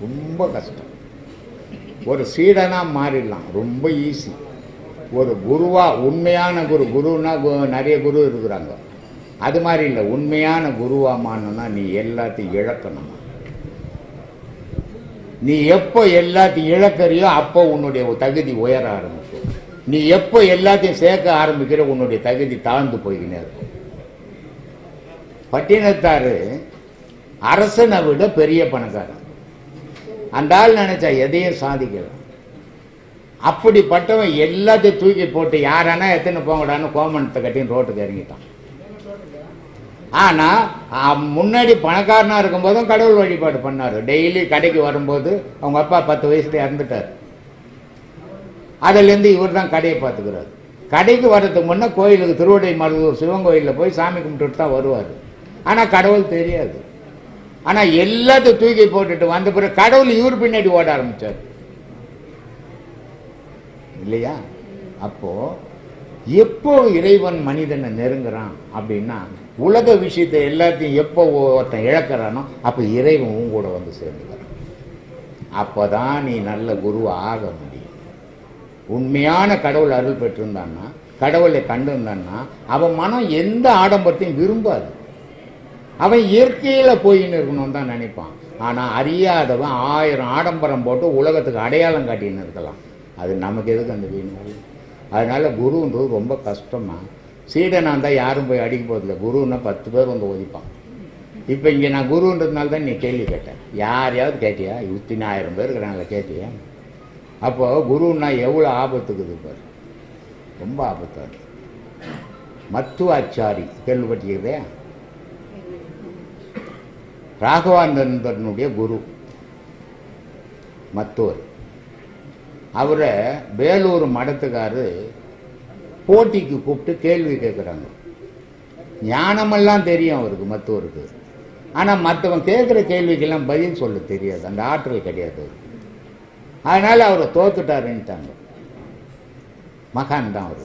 ரொம்ப கஷ்டம். ஒரு சீடனாக மாறிடலாம். ரொம்ப ஈஸி ஒரு குருவாக உண்மையான குரு குருன்னா கு- நிறைய குரு இருக்கிறாங்க. அது மாதிரி இல்லை உண்மையான குருவாக மாறணும்னா நீ எல்லாத்தையும் இழக்கணும்? நீ எப்போ எல்லாத்தையும் இழக்கிறியோ அப்போ உன்னுடைய தகுதி உயர ஆரம்பிக்கும். நீ எப்போ எல்லாத்தையும் சேர்க்க ஆரம்பிக்கிற உன்னுடைய தகுதி தாழ்ந்து போய்கினே இருக்கும். பட்டினத்தாரு அரசனை விட பெரிய பணக்காரன். அந்த ஆள் நினைச்சா எதையும் சாதிக்கலாம் அப்படிப்பட்டவன் எல்லாத்தையும் தூக்கி போட்டு யாரானா எத்தனை போங்கடான்னு கோமணத்தை கட்டின்னு ரோட்டுக்கு இறங்கிட்டான். ஆனா முன்னாடி பணக்காரனா இருக்கும்போதும் கடவுள் வழிபாடு பண்ணாரு. டெய்லி கடைக்கு வரும்போது அவங்க அப்பா பத்து வயசுல இறந்துட்டார். அதுலேருந்து இவர் தான் கடையை பார்த்துக்கிறார். கடைக்கு வர்றதுக்கு முன்னே கோயிலுக்கு திருவடை மருதூர் சிவன் கோயிலில் போய் சாமி கும்பிட்டுட்டு தான் வருவார். ஆனால் கடவுள் தெரியாது. ஆனால் எல்லாத்தையும் தூக்கி போட்டுட்டு வந்த பிறகு கடவுள் இவர் பின்னாடி ஓட ஆரம்பிச்சார். இல்லையா? அப்போ எப்போ இறைவன் மனிதனை நெருங்குறான் அப்படின்னா உலக விஷயத்தை எல்லாத்தையும் எப்போ ஒருத்தன் இழக்கிறானோ அப்போ இறைவன் உன் கூட வந்து சேர்ந்துக்கிறான். அப்போதான் நீ நல்ல குருவா ஆக முடியும். உண்மையான கடவுள் அருள் பெற்றிருந்தான்னா கடவுளை கண்டிருந்தான்னா அவன் மனம் எந்த ஆடம்பரத்தையும் விரும்பாது. அவன் இயற்கையில் போயின்னு இருக்கணும்னு தான் நினைப்பான். ஆனால் அறியாதவன் ஆயிரம் ஆடம்பரம் போட்டு உலகத்துக்கு அடையாளம் காட்டின்னு இருக்கலாம். அது நமக்கு எதுக்கு அந்த வீண் அதனால குருன்றது ரொம்ப கஷ்டமாக சீடனாக இருந்தால் யாரும் போய் அடிக்க போதில்லை குருன்னா பத்து பேர் வந்து ஒதிப்பான். இப்போ இங்கே நான் குருன்றதுனால தான் நீ கேள்வி கேட்டேன். யாரையாவது கேட்டியா? இத்தனாயிரம் பேர் இருக்கிறாங்கள கேட்டியா? அப்போ குருன்னா எவ்வளோ ஆபத்துக்குது பாரு. ரொம்ப ஆபத்தாக மத்துவாச்சாரி கேள்விப்பட்டிருக்கிறதே ராகவானந்தனுடைய குரு மத்தூர். அவரை வேலூர் மடத்துக்காரு போட்டிக்கு கூப்பிட்டு கேள்வி கேட்குறாங்க ஞானமெல்லாம் தெரியும் அவருக்கு மத்தூருக்கு. ஆனால் மற்றவன் கேட்குற கேள்விக்கெல்லாம் பதில் சொல்ல தெரியாது. அந்த ஆற்றல் கிடையாது அவருக்கு. அவரை தோத்துட்டாருன்ட்டாங்க மகான் தான் அவர்.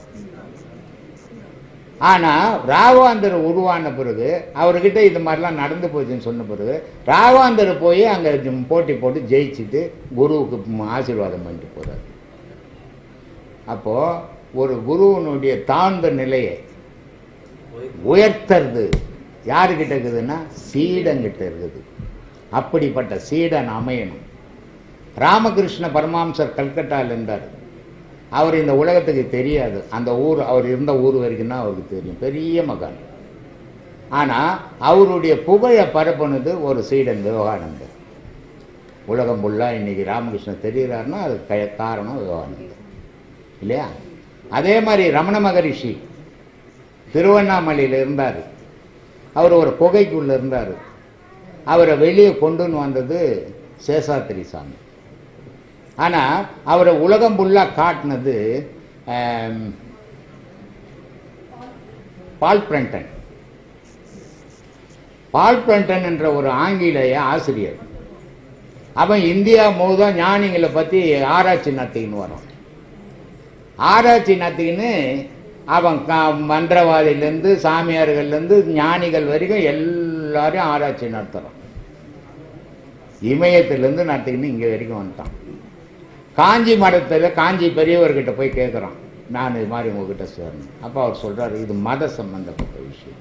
ஆனால் ராகவாந்தர் உருவான பிறகு அவர்கிட்ட இது மாதிரிலாம் நடந்து போச்சுன்னு சொன்ன பிறகு ராகவாந்தர் போய் அங்கே போட்டி போட்டு ஜெயிச்சுட்டு குருவுக்கு ஆசீர்வாதம் பண்ணிட்டு போகிறார் அப்போது ஒரு குருவனுடைய தாழ்ந்த நிலையை உயர்த்துறது யாருக்கிட்ட இருக்குதுன்னா சீடங்கிட்ட இருக்குது. அப்படிப்பட்ட சீடன் அமையணும். ராமகிருஷ்ண பரமாம்சர் கல்கட்டாவில் இருந்தார். அவர் இந்த உலகத்துக்கு தெரியாது. அந்த ஊர் அவர் இருந்த ஊர் வரைக்கும் தான் அவருக்கு தெரியும். பெரிய மகான். ஆனால் அவருடைய புகழை பரப்புனது ஒரு சீடன் விவகானந்தர். உலகம் ஃபுல்லாக இன்னைக்கு ராமகிருஷ்ணன் தெரிகிறாருன்னா அது க- காரணம் விவகானந்தர். இல்லையா? அதே மாதிரி ரமண மகரிஷி திருவண்ணாமலையில் இருந்தார். அவர் ஒரு புகைக்குள்ளே இருந்தார். அவரை வெளியே கொண்டுன்னு வந்தது சேஷாத்திரி சாமி. ஆனால் அவரை உலகம் ஃபுல்லாக காட்டினது பால் பிரண்டன். பால் பிரண்டன் என்ற ஒரு ஆங்கிலேய ஆசிரியர். அவன் இந்தியா முழுதும் ஞானிகளை பற்றி ஆராய்ச்சி நடத்திக்கின்னு வரும் ஆராய்ச்சி நடத்திக்கின்னு அவன் க- மன்றவாதியிலேருந்து சாமியார்கள்லேருந்து ஞானிகள் வரைக்கும் எல்லாரையும் ஆராய்ச்சி நடத்துகிறான் இமயத்திலேருந்து நடத்திக்கின்னு இங்கே வரைக்கும் வந்துட்டான். காஞ்சி மடத்தில் காஞ்சி பெரியவர்கிட்ட போய் கேட்குறான் நான் இது மாதிரி உங்ககிட்ட சேரணும். அப்போ அவர் சொல்கிறார் இது மத சம்பந்தப்பட்ட விஷயம்.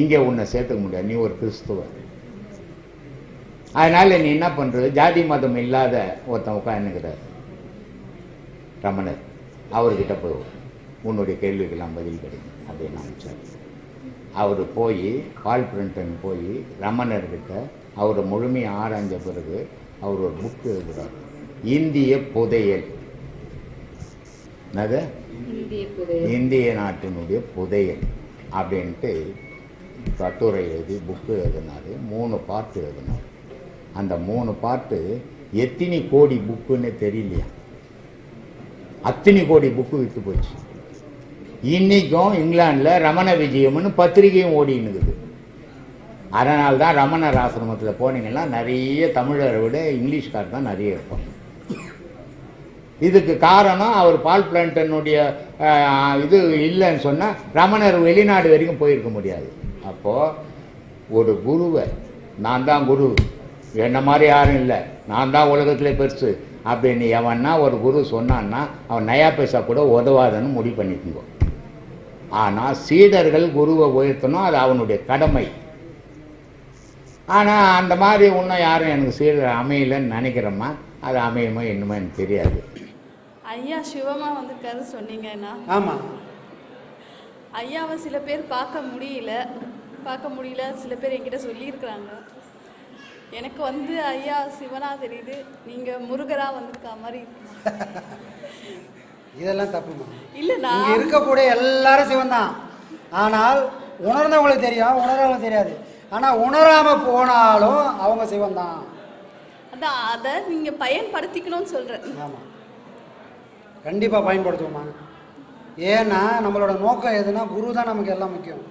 இங்கே உன்னை சேர்த்துக்க முடியாது. நீ ஒரு கிறிஸ்துவர் அதனால் நீ என்ன பண்ணுறது ஜாதி மதம் இல்லாத ஒருத்தன் உட்காந்துக்கிறார் ரமணர் அவர்கிட்ட போய் உன்னுடைய கேள்விக்கெல்லாம் பதில் கிடைக்கும் அப்படின்னு அமைச்சார் அவர் போய் பால் பிரிண்டன் போய் ரமணர்கிட்ட அவரை முழுமையாக ஆராய்ஞ்ச பிறகு அவர் ஒரு புக் எழுதுகிறார் இந்திய புதையல். என்னது? இந்திய நாட்டினுடைய புதையல் அப்படின்ட்டு கட்டுரை எழுதி புக்கு எழுதினாரு மூணு பார்ட்டு எழுதினார். அந்த மூணு பார்ட்டு எத்தனை கோடி புக்குன்னு தெரியலையா? அத்தனை கோடி புக்கு விற்று போச்சு. இன்னைக்கும் இங்கிலாந்துல ரமண விஜயம்னு பத்திரிகையும் ஓடின்னு இருக்குது அதனால தான் ரமணர் ஆசிரமத்தில் போனீங்கன்னா நிறைய தமிழரை விட இங்கிலீஷ்கார் தான் நிறைய இருப்பாங்க. இதுக்கு காரணம் அவர் பால் பிளான்டனுடைய இது இல்லைன்னு சொன்னால் ரமணர் வெளிநாடு வரைக்கும் போயிருக்க முடியாது. அப்போது ஒரு குருவை நான் தான் குரு என்ன மாதிரி யாரும் இல்லை நான் தான் உலகத்தில் பெருசு அப்படின்னு எவன்னா ஒரு குரு சொன்னான்னா அவன் நயா பைசா கூட உதவாதன்னு முடிவு பண்ணிக்கோ ஆனால் சீடர்கள் குருவை உயர்த்தணும் அது அவனுடைய கடமை. ஆனால் அந்த மாதிரி இன்னும் யாரும் எனக்கு சீடர் அமையலைன்னு நினைக்கிறோமா அது அமையுமோ என்னமோ எனக்கு தெரியாது. ஐயா சிவமா வந்திருக்காரு சொன்னீங்கன்னா ஆமாம் ஐயாவை சில பேர் பார்க்க முடியல. பார்க்க முடியல. சில பேர் என்கிட்ட சொல்லியிருக்கிறாங்க. எனக்கு வந்து ஐயா சிவனா தெரியுது. நீங்க முருகரா வந்திருக்கா மாதிரி. இதெல்லாம் தப்புமா இல்ல இங்கே நான் இருக்கக்கூடிய எல்லாரும் சிவன் தான் ஆனால் உணர்ந்தவங்களுக்கு தெரியும் உணர்ந்தவங்களுக்கு தெரியாது. ஆனால் உணராமல் போனாலும் அவங்க சிவன் தான் அதான் அதை நீங்க பயன்படுத்திக்கணும்னு சொல்றேன். ஆமாம் கண்டிப்பாக பயன்படுத்துவோமா? ஏன்னா நம்மளோட நோக்கம் எதுனா குரு தான் நமக்கு எல்லாம் முக்கியம்.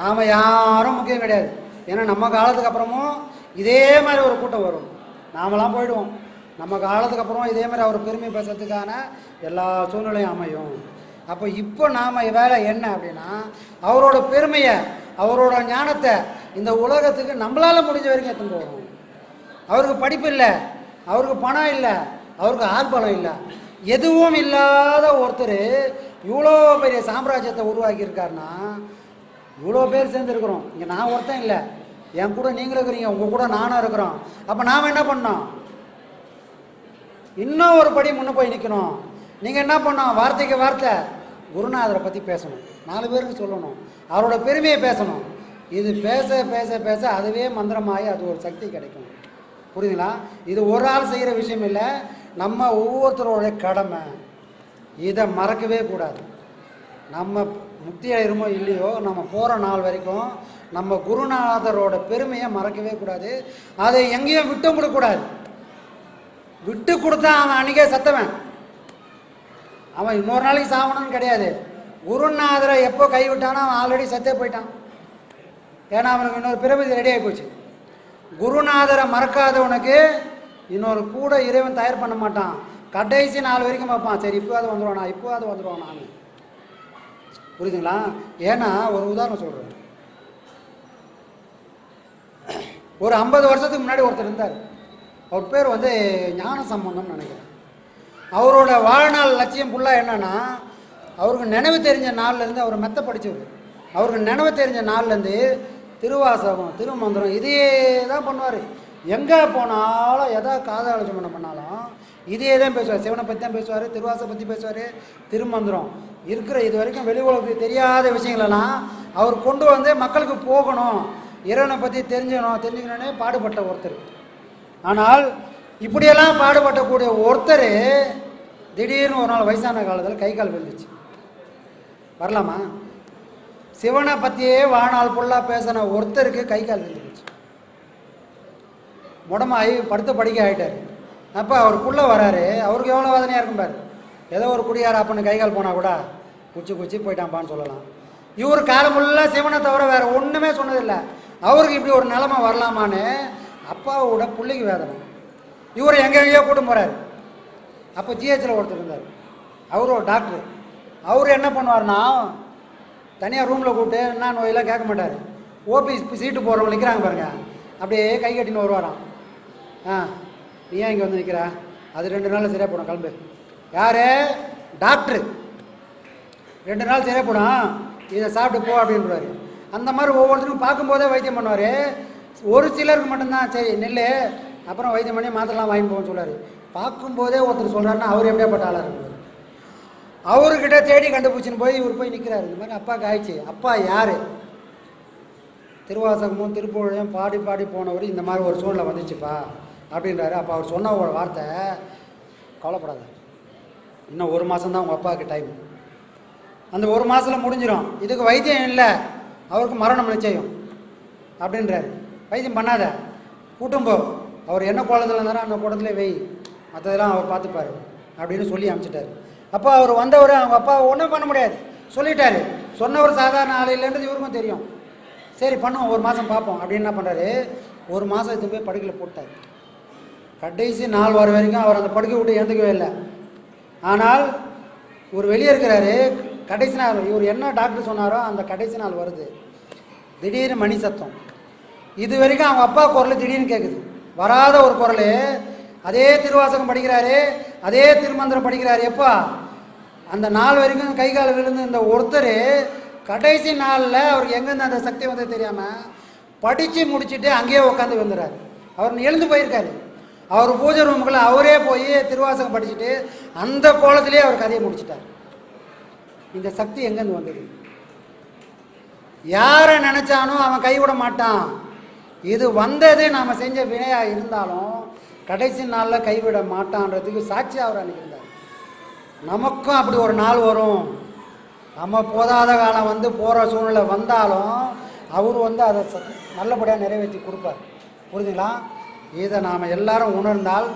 நாம் யாரும் முக்கியம் கிடையாது. ஏன்னா நம்ம காலத்துக்கு அப்புறமும் இதே மாதிரி ஒரு கூட்டம் வரும். நாமெல்லாம் போயிடுவோம். நம்ம காலத்துக்கு அப்புறம் இதே மாதிரி அவர் பெருமை பேசுறதுக்கான எல்லா சூழ்நிலையும் அமையும். அப்போ இப்போ நாம் வேலை என்ன அப்படின்னா அவரோட பெருமையை அவரோட ஞானத்தை இந்த உலகத்துக்கு நம்மளால் முடிஞ்ச வரைக்கும் எடுத்துன்னு போகணும். அவருக்கு படிப்பு இல்லை அவருக்கு பணம் இல்லை அவருக்கு ஆள்பலம் இல்லை. எதுவும் இல்லாத ஒருத்தர் இவ்வளோ பெரிய சாம்ராஜ்யத்தை உருவாக்கியிருக்காருன்னா இவ்வளோ பேர் சேர்ந்துருக்குறோம். இங்கே நான் ஒருத்தன் இல்லை. என் கூட நீங்களும் இருக்கிறீங்க உங்கள் கூட நானும் இருக்கிறோம். அப்போ நாம் என்ன பண்ணோம்? இன்னும் ஒரு படி முன்னே போய் நிற்கணும் நீங்கள் என்ன பண்ணோம்? வார்த்தைக்கு வார்த்தை. குருநாதரை பற்றி பேசணும். நாலு பேருக்கு சொல்லணும். அவரோட பெருமையை பேசணும். இது பேச பேச பேச அதுவே மந்திரமாகி அது ஒரு சக்தி கிடைக்கும். புரியுதுங்களா? இது ஒரு ஆள் செய்கிற விஷயம் இல்லை. நம்ம ஒவ்வொருத்தரோடைய கடமை இதை மறக்கவே கூடாது. நம்ம முக்தி அடைகிறோமோ இல்லையோ நம்ம போகிற நாள் வரைக்கும் நம்ம குருநாதரோட பெருமையை மறக்கவே கூடாது. அதை எங்கேயும் விட்டும் கொடுக்கக்கூடாது விட்டு கொடுத்தா அவன் அன்றைக்கே சத்தவன். அவன் இன்னொரு நாளைக்கு சாகணும்னு கிடையாது. குருநாதரை எப்போ கைவிட்டானோ அவன் ஆல்ரெடி சத்தே போயிட்டான். ஏன்னா அவனுக்கு இன்னொரு பிறவி ரெடி ஆகி போச்சு. குருநாதரை மறக்காதவனுக்கு இன்னொரு கூட இறைவன் தயார் பண்ண மாட்டான். கடைசி நாள் வரைக்கும் பார்ப்பான். சரி இப்போ அது வந்துடுவானா இப்போ அது வந்துடுவானான்னு புரியுதுங்களா? ஏன்னா ஒரு உதாரணம் சொல்கிறேன் ஒரு ஐம்பது வருஷத்துக்கு முன்னாடி ஒருத்தர் இருந்தார். அவர் பேர் வந்து ஞான சம்பந்தம்னு நினைக்கிறேன். அவரோட வாழ்நாள் லட்சியம் ஃபுல்லாக என்னென்னா அவருக்கு நினைவு தெரிஞ்ச நாள்லேருந்து அவர் மெத்த படித்தவர் அவருக்கு நினைவு தெரிஞ்ச நாள்லேருந்து திருவாசகம் திருமந்திரம் இதையே தான் பண்ணுவார். எங்கே போனாலும் எதா காதாலோசனை பண்ணாலும் இதையே தான் பேசுவார். சிவனை பற்றி தான் பேசுவார் திருவாசை பற்றி பேசுவார் திருமந்திரம். இருக்கிற இது வரைக்கும் வெளி உலகத்துக்கு தெரியாத விஷயங்களெல்லாம் அவர் கொண்டு வந்து மக்களுக்கு போகணும். இறைவனை பற்றி தெரிஞ்சுக்கணும் தெரிஞ்சுக்கணுன்னே பாடுபட்ட ஒருத்தர். ஆனால் இப்படியெல்லாம் பாடுபட்டக்கூடிய ஒருத்தர் திடீர்னு ஒரு நாள் வயசான காலத்தில் கை கால் விழுந்துச்சு. வரலாமா? சிவனை பற்றியே வாழ்நாள் ஃபுல்லாக பேசின ஒருத்தருக்கு கை கால் விழுந்துச்சு முடமாயி படுத்த படிக்க ஆகிட்டார் அப்போ அவருக்குள்ளே வராரு. அவருக்கு எவ்வளோ வேதனையாக இருக்கும் பாரு. ஏதோ ஒரு குடியார அப்பன்னு கை கால் போனால் கூட குச்சி குச்சி போயிட்டான்ப்பான்னு சொல்லலாம். இவர் காலம் சிவனை தவிர வேறு ஒன்றுமே சொன்னதில்லை. அவருக்கு இப்படி ஒரு நிலமை வரலாமான்னு அப்பாவோட பிள்ளைக்கு வேதனை. இவர் எங்கே எங்கேயோ கூட்டம் போகிறாரு அப்போ ஜிஹெச்சில் ஒருத்தர் இருந்தார். அவர் ஒரு டாக்டர் அவர் என்ன பண்ணுவார்னா தனியாக ரூமில் கூப்பிட்டு என்ன நோயெல்லாம் கேட்க மாட்டார். ஓபி சீட்டு போடுறவங்க நிற்கிறாங்க பாருங்கள் அப்படியே கை கட்டின்னு வருவாராம். ஆ நீ ஏன் இங்கே வந்து நிற்கிற அது ரெண்டு நாளில் சரியாக போடும் கிளம்பு. யார்? டாக்டரு. ரெண்டு நாள் சரியாக போடும். இதை சாப்பிட்டு போ அப்படின்றாரு. அந்த மாதிரி ஒவ்வொருத்தருக்கும் பார்க்கும்போதே வைத்தியம் பண்ணுவார். ஒரு சிலருக்கு மட்டும்தான் சரி நெல் அப்புறம் வைத்தியம் பண்ணி மாத்திரலாம் வாங்கி போகணும்னு சொல்றாரு. பார்க்கும்போதே ஒருத்தர் சொல்கிறாருன்னா அவர் எப்படியாப்பட்ட ஆளாக இருப்பார். அவர்கிட்ட தேடி கண்டுபிடிச்சின்னு போய் இவர் போய் நிற்கிறாரு இந்த மாதிரி அப்பாவுக்கு ஆயிடுச்சு. அப்பா யார்? திருவாசகமும் திருப்பூழையும் பாடி பாடி போனவர் இந்த மாதிரி ஒரு சூழ்நிலை வந்துச்சுப்பா. அப்படின்றாரு. அப்போ அவர் சொன்ன ஒரு வார்த்தை கவலைப்படாத. இன்னும் ஒரு மாதம் தான் உங்கள் அப்பாவுக்கு டைம் அந்த ஒரு மாதத்தில் முடிஞ்சிடும் இதுக்கு வைத்தியம் இல்லை. அவருக்கு மரணம் நிச்சயம். அப்படின்றாரு. வைத்தியம் பண்ணாத. கூட்டும் போ. அவர் என்ன கோலத்தில் இருந்தாரோ அந்த கோலத்திலே வை. மற்றதெல்லாம் அவர் பார்த்துப்பாரு. அப்படின்னு சொல்லி அனுப்பிச்சிட்டாரு. அப்போ அவர் வந்தவர் அவங்க அப்பா ஒன்றும் பண்ண முடியாது. சொல்லிட்டாரு. சொன்னவர் சாதாரண ஆள் இல்லைன்றது இவருக்கும் தெரியும். சரி பண்ணுவோம். ஒரு மாதம் பார்ப்போம். அப்படின்னு என்ன பண்ணுறாரு ஒரு மாதம் எடுத்து போய் படுக்கையில் போட்டார். கடைசி நாள் வர வரைக்கும் அவர் அந்த படுக்கை விட்டு எழுந்துக்கவே இல்லை. ஆனால் இவர் வெளியே இருக்கிறாரு. கடைசி நாள் இவர் என்ன டாக்டர் சொன்னாரோ அந்த கடைசி நாள் வருது. திடீர்னு மணி சத்தம். இது வரைக்கும் அவங்க அப்பா குரல் திடீர்னு கேட்குது வராத ஒரு குரல். அதே திருவாசகம் படிக்கிறாரு. அதே திருமந்திரம் படிக்கிறாரு. எப்பா? அந்த நாள் வரைக்கும் கை கால் விழுந்து இந்த ஒருத்தர் கடைசி நாளில் அவருக்கு எங்கேருந்து அந்த சக்தி வந்தது தெரியாமல் படித்து முடிச்சுட்டு அங்கேயே உட்காந்து வந்துடுறாரு அவர் எழுந்து போயிருக்காரு. அவர் பூஜை ரூமுக்குள்ள அவரே போய் திருவாசகம் படிச்சுட்டு அந்த கோலத்திலே அவர் கதையை முடிச்சிட்டார். இந்த சக்தி எங்கேருந்து வந்தது? யாரை நினச்சானோ அவன் கைவிட மாட்டான். இது வந்தது நாம் செஞ்ச வினையாக இருந்தாலும் கடைசி நாளில் கைவிட மாட்டான்றதுக்கு சாட்சி அவர் அன்னைக்கு நமக்கும் அப்படி ஒரு நாள் வரும். நம்ம போதாத காலம் வந்து போகிற சூழ்நிலை வந்தாலும் அவர் வந்து அதை நல்லபடியாக நிறைவேற்றி கொடுப்பார். புரிஞ்சுங்களா? இதை நாம் எல்லாரும் உணர்ந்தால்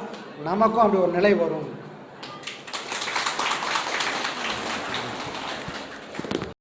நமக்கும் அப்படி ஒரு நிலை வரும்.